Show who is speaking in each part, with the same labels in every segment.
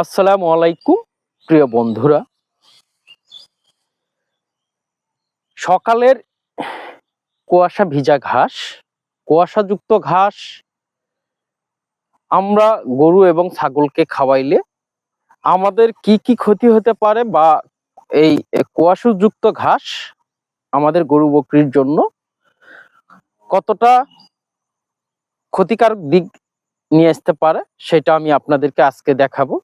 Speaker 1: আসসালামু আলাইকুম, প্রিয় বন্ধুরা। সকালের কুয়াশা ভিজা ঘাস, কুয়াশাযুক্ত ঘাস। আমরা গরু এবং ছাগলকে খাওয়াইলে আমাদের কি কি ক্ষতি হতে পারে বা এই কুয়াশাযুক্ত ঘাস আমাদের গরু বকরির জন্য কতটা ক্ষতিকারক দিক নিয়ে আসতে পারে, সেটা আমি আপনাদেরকে আজকে দেখাবো।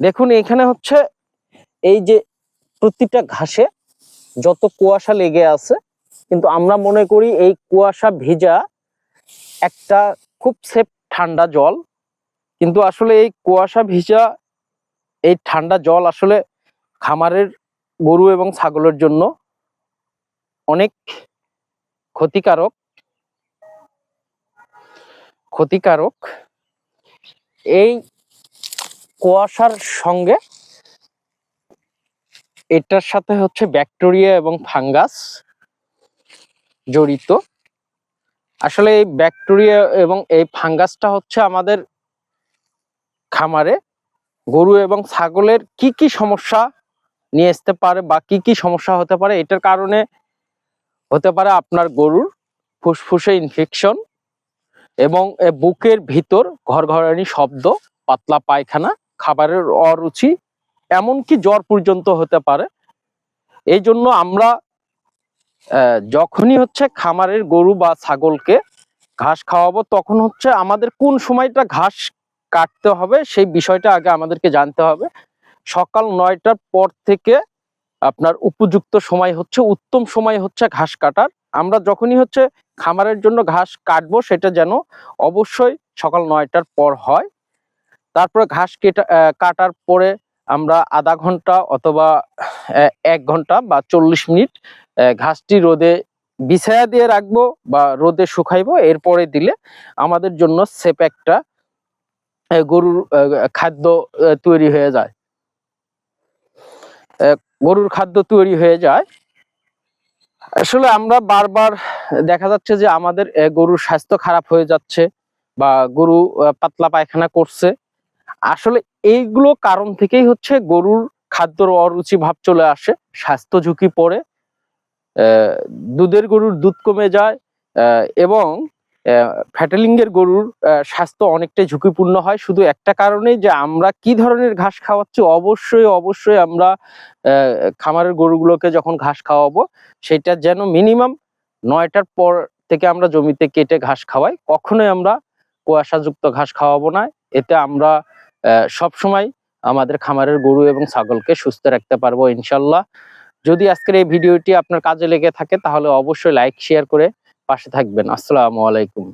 Speaker 1: দেখুন, এখানে হচ্ছে এই যে প্রতিটা ঘাসে যত কুয়াশা লেগে আছে, কিন্তু আমরা মনে করি এই কুয়াশা ভেজা একটা খুব সেফ ঠান্ডা জল। কিন্তু আসলে এই কুয়াশা ভিজা এই ঠান্ডা জল আসলে খামারের গরু এবং ছাগলের জন্য অনেক ক্ষতিকারক। ক্ষতিকারক। এই কুয়াশার সঙ্গে এটার সাথে হচ্ছে ব্যাকটেরিয়া এবং ফাঙ্গাস জড়িত। আসলে এই ব্যাকটেরিয়া এবং এই ফাঙ্গাসটা হচ্ছে আমাদের খামারে গরু এবং ছাগলের কি কি সমস্যা নিয়ে আসতে পারে বা কি কি সমস্যা হতে পারে, এটার কারণে হতে পারে আপনার গরুর ফুসফুসে ইনফেকশন এবং বুকের ভিতর ঘর ঘরঘরানি শব্দ, পাতলা পায়খানা খাবারের অরুচি এমনকি জ্বর পর্যন্ত হতে পারে। এই জন্য আমরা যখনই হচ্ছে খামারের গরু বা ছাগলকে ঘাস খাওয়াবো, তখন হচ্ছে আমাদের কোন সময়টা ঘাস কাটতে হবে সেই বিষয়টা আগে আমাদেরকে জানতে হবে। সকাল নয়টার পর থেকে আপনার উপযুক্ত সময় হচ্ছে, উত্তম সময় হচ্ছে ঘাস কাটার। আমরা যখনই হচ্ছে খামারের জন্য ঘাস কাটবো, সেটা যেন অবশ্যই সকাল নয়টার পর হয়। তারপরে ঘাস কেটা কাটার পরে আমরা আধা ঘণ্টা অথবা এক ঘণ্টা বা চল্লিশ মিনিট ঘাসটি রোদে বিছায়া দিয়ে রাখব বা রোদে শুকাইবো। এরপরে দিলে আমাদের জন্য সেপ একটা গরুর খাদ্য তৈরি হয়ে যায়। গরুর খাদ্য তৈরি হয়ে যায়। আসলে আমরা বারবার দেখা যাচ্ছে যে আমাদের গরুর স্বাস্থ্য খারাপ হয়ে যাচ্ছে বা গরু পাতলা পায়খানা করছে। আসলে এইগুলো কারণ থেকেই হচ্ছে গরুর খাদ্যর অরুচি ভাব চলে আসে, স্বাস্থ্য ঝুঁকি পড়ে দুধের গরুর দুধ কমে যায় এবং ফ্যাটেলিঙ্গের গরুর স্বাস্থ্য অনেকটাই ঝুঁকিপূর্ণ হয়। শুধু একটা কারণেই যে আমরা কি ধরনের ঘাস খাওয়াচ্ছি, অবশ্যই অবশ্যই আমরা খামারের গরুগুলোকে যখন ঘাস খাওয়াবো, সেটা যেন মিনিমাম নয়টার পর থেকে আমরা জমিতে কেটে ঘাস খাওয়াই। কখনোই আমরা কুয়াশাযুক্ত ঘাস খাওয়াবো না। এতে আমরা সব সময় আমাদের খামারের গরু এবং ছাগলকে সুস্থ রাখতে পারব, ইনশাল্লাহ। যদি আজকের এই ভিডিওটি আপনার কাজে লেগে থাকে, তাহলে অবশ্যই লাইক শেয়ার করে পাশে থাকবেন। আসসালামু আলাইকুম।